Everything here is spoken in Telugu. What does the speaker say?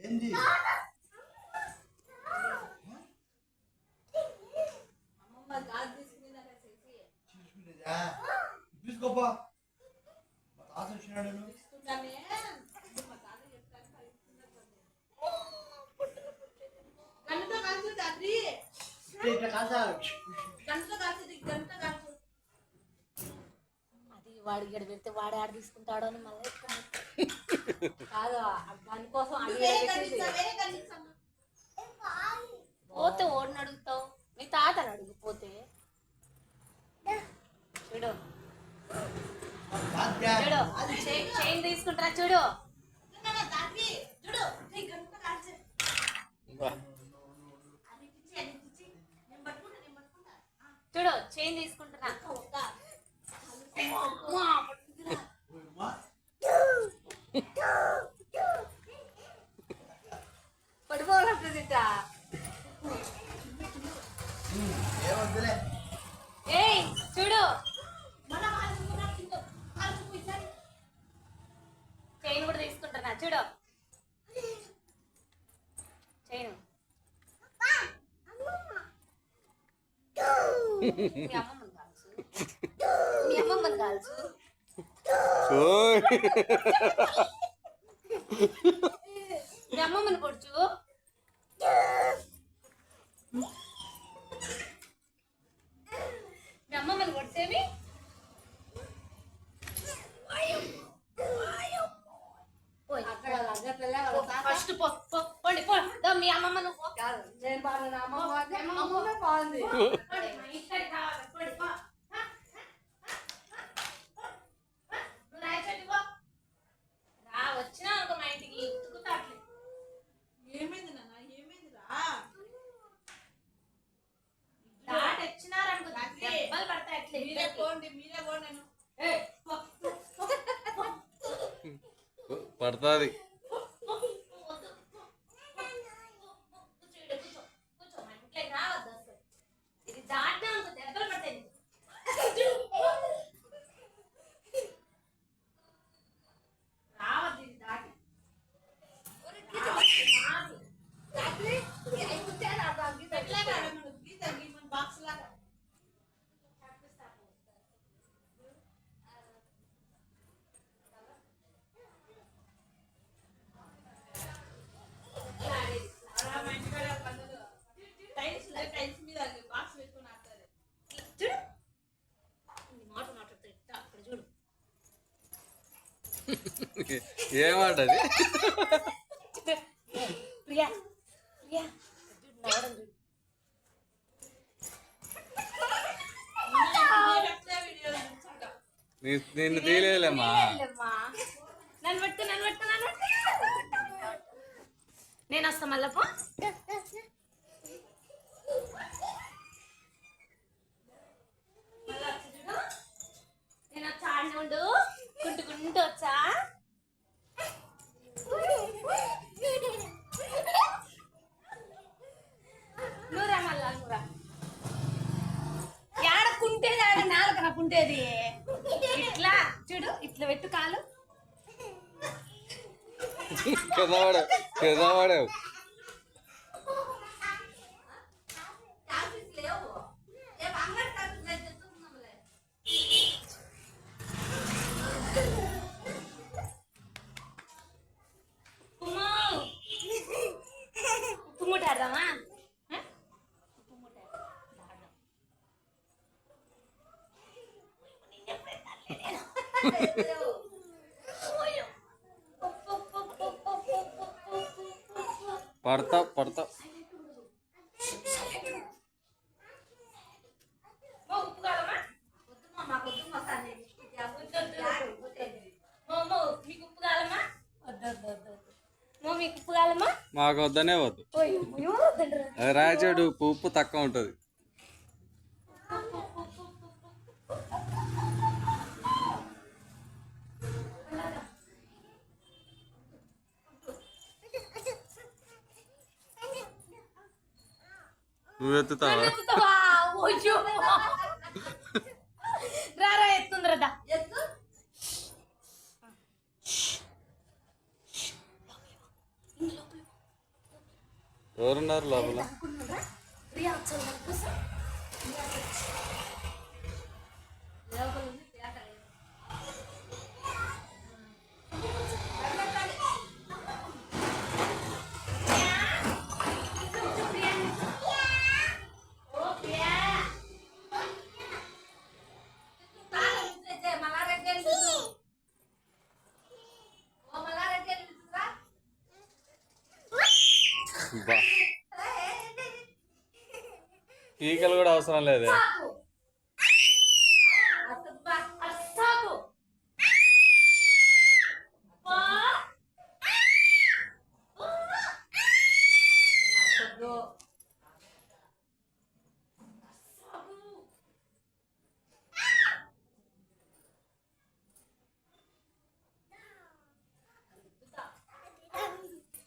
ఏంది? అది వాడి గడి పెడితే వాడు ఆడ తీసుకుంటాడో అని మళ్ళీ పోతే ఓడిని అడుగుతావు. మీ తాతను అడిగిపోతే. చూడు. చూడు. చైన్ తీసుకుంటారా చూడు. చూడు చైన్ తీసుకుంటారా మీ అమ్మమ్మని పొడుచు మీ అమ్మమ్మని కొడితేమి ఫస్ట్ పోండి పో. మీ అమ్మమ్మను నేను బాగున్నా అమ్మమ్మ అమ్మమ్మ బాగుంది పడుతుంది. ఏమాటది? ప్రియా ప్రియా. నిన్ను తీయలేదులేమ్మా నన్ను పట్టు నన్ను పట్టు నన్ను నేను వస్తా మళ్ళా నాలుగురా ఏడకుంటేది ఆడ నాలుగు ఇట్లా? చూడు ఇట్లా పెట్టు కాలు. కింద పడావు. పడతా పడతా. మాకు వద్దనే వద్దు. రాజాడు ఉప్పు తక్కువ ఉంటది. నువ్వు ఎత్తుతావా రారా ఎత్తుందిరా ఎత్తు. ఎవరున్నారు లోపల? ఈకలు కూడా అవసరం లేదే.